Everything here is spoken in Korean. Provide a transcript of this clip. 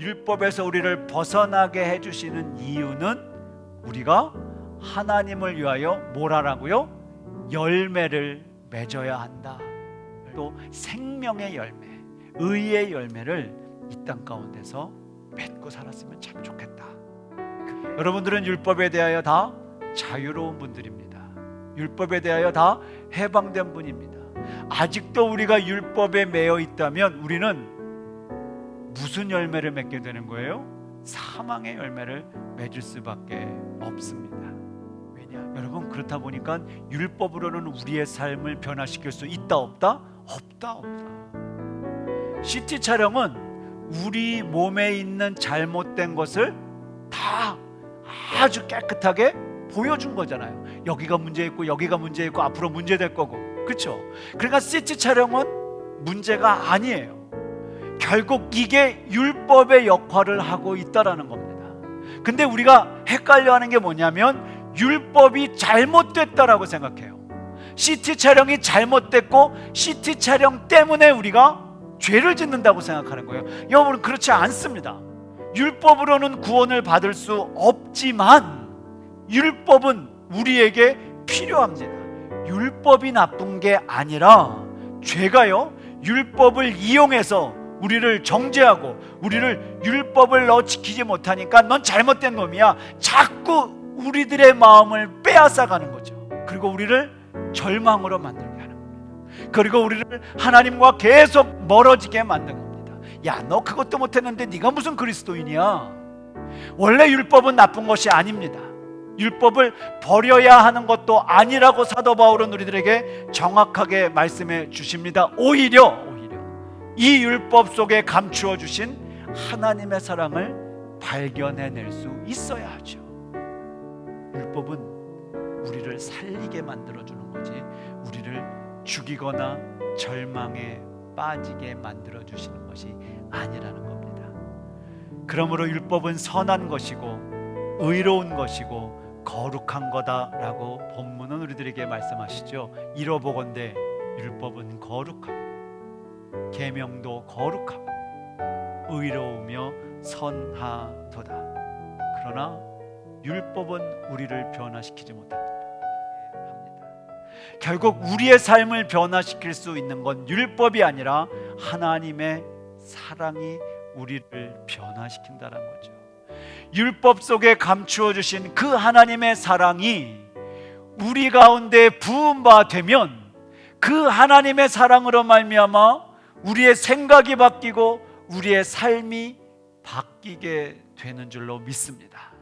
율법에서 우리를 벗어나게 해주시는 이유는 우리가 하나님을 위하여 뭘 하라고요? 열매를 맺어야 한다. 또 생명의 열매, 의의 열매를 이 땅 가운데서 맺고 살았으면 참 좋겠다. 그- 여러분들은 율법에 대하여 다 자유로운 분들입니다. 율법에 대하여 다 해방된 분입니다. 아직도 우리가 율법에 매여 있다면 우리는 무슨 열매를 맺게 되는 거예요? 사망의 열매를 맺을 수밖에 없습니다. 왜냐? 여러분 그렇다 보니까 율법으로는 우리의 삶을 변화시킬 수 있다 없다? 없다 없다. CT 촬영은 우리 몸에 있는 잘못된 것을 다 아주 깨끗하게 보여준 거잖아요. 여기가 문제 있고 여기가 문제 있고 앞으로 문제 될 거고. 그렇죠? 그러니까 CT 촬영은 문제가 아니에요. 결국 이게 율법의 역할을 하고 있다라는 겁니다. 근데 우리가 헷갈려 하는 게 뭐냐면 율법이 잘못됐다라고 생각해요. CT 촬영이 잘못됐고 CT 촬영 때문에 우리가 죄를 짓는다고 생각하는 거예요. 여러분 그렇지 않습니다. 율법으로는 구원을 받을 수 없지만 율법은 우리에게 필요합니다. 율법이 나쁜 게 아니라 죄가요. 율법을 이용해서 우리를 정죄하고 우리를 율법을 너 지키지 못하니까 넌 잘못된 놈이야. 자꾸 우리들의 마음을 빼앗아 가는 거죠. 그리고 우리를 절망으로 만들게 하는 겁니다. 그리고 우리를 하나님과 계속 멀어지게 만든 겁니다. 야, 너 그것도 못 했는데 네가 무슨 그리스도인이야? 원래 율법은 나쁜 것이 아닙니다. 율법을 버려야 하는 것도 아니라고 사도 바울은 우리들에게 정확하게 말씀해 주십니다. 오히려 이 율법 속에 감추어 주신 하나님의 사랑을 발견해낼 수 있어야 하죠. 율법은 우리를 살리게 만들어 주는 거지 우리를 죽이거나 절망에 빠지게 만들어 주시는 것이 아니라는 겁니다. 그러므로 율법은 선한 것이고 의로운 것이고 거룩한 거다라고 본문은 우리들에게 말씀하시죠. 이러보건대 율법은 거룩하고 계명도 거룩하고 의로우며 선하도다. 그러나 율법은 우리를 변화시키지 못합니다. 결국 우리의 삶을 변화시킬 수 있는 건 율법이 아니라 하나님의 사랑이 우리를 변화시킨다는 거죠. 율법 속에 감추어 주신 그 하나님의 사랑이 우리 가운데 부은 바 되면 그 하나님의 사랑으로 말미암아 우리의 생각이 바뀌고 우리의 삶이 바뀌게 되는 줄로 믿습니다.